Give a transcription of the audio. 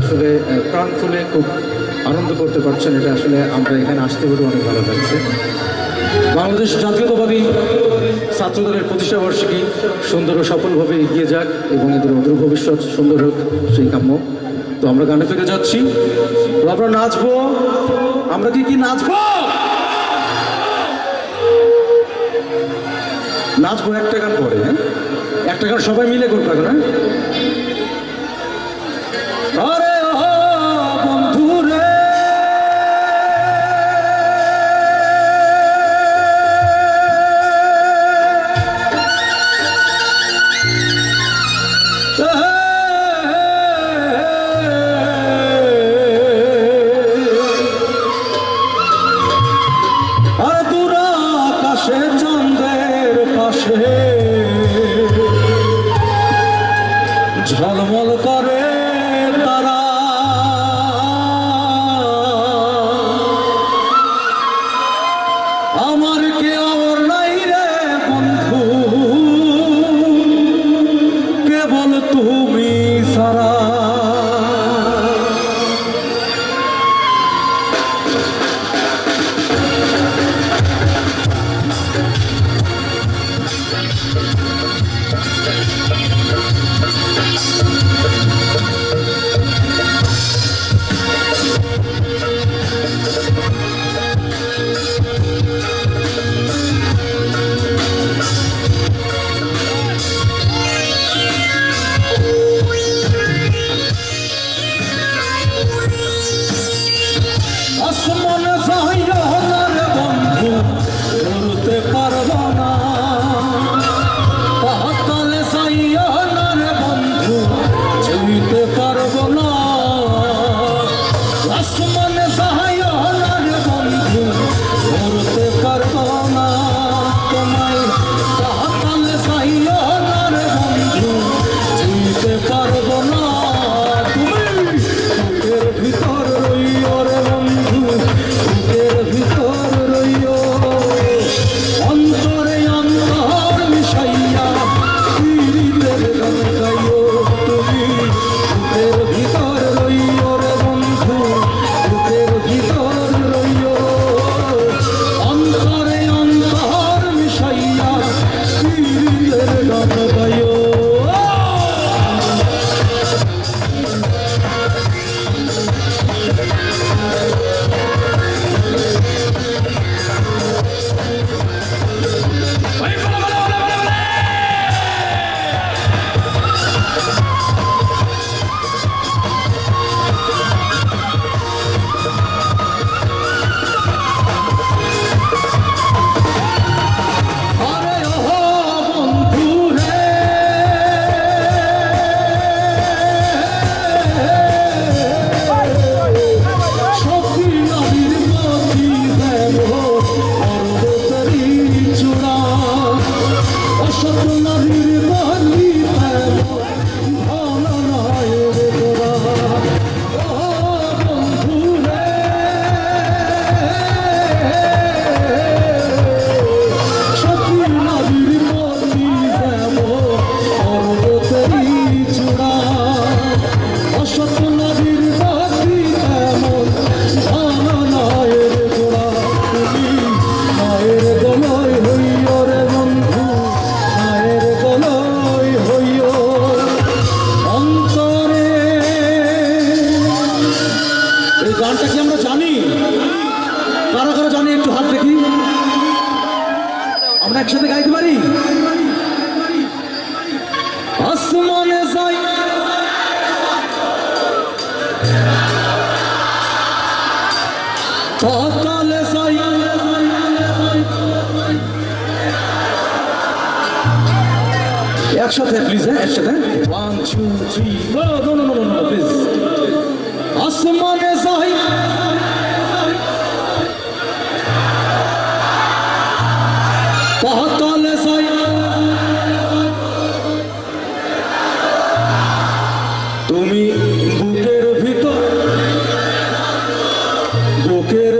আসলে প্রাণ খুলে খুব আনন্দ করতে পারছেন। এটা আসলে আমরা এখানে আসতে পেরে অনেক ভালো লাগছে। বাংলাদেশ জাতীয়তাবাদী ছাত্রদলের প্রতিষ্ঠা বার্ষিকী সুন্দর ও সফলভাবে এগিয়ে যাক এবং এদের অদূর ভবিষ্যৎ সুন্দর হোক, সেই কাম্য। তো আমরা গানে ফিরে যাচ্ছি। তো আমরা নাচবো। আমরা কি কি নাচবো? নাচবো একটা গান পরে হ্যাঁ? একটা গান সবাই মিলে করতে হবে হ্যাঁ ঝলমল করে। Allahu একসাথে প্লিজ হ্যাঁ একসাথে। তুমি বুকের ভিতর বুকের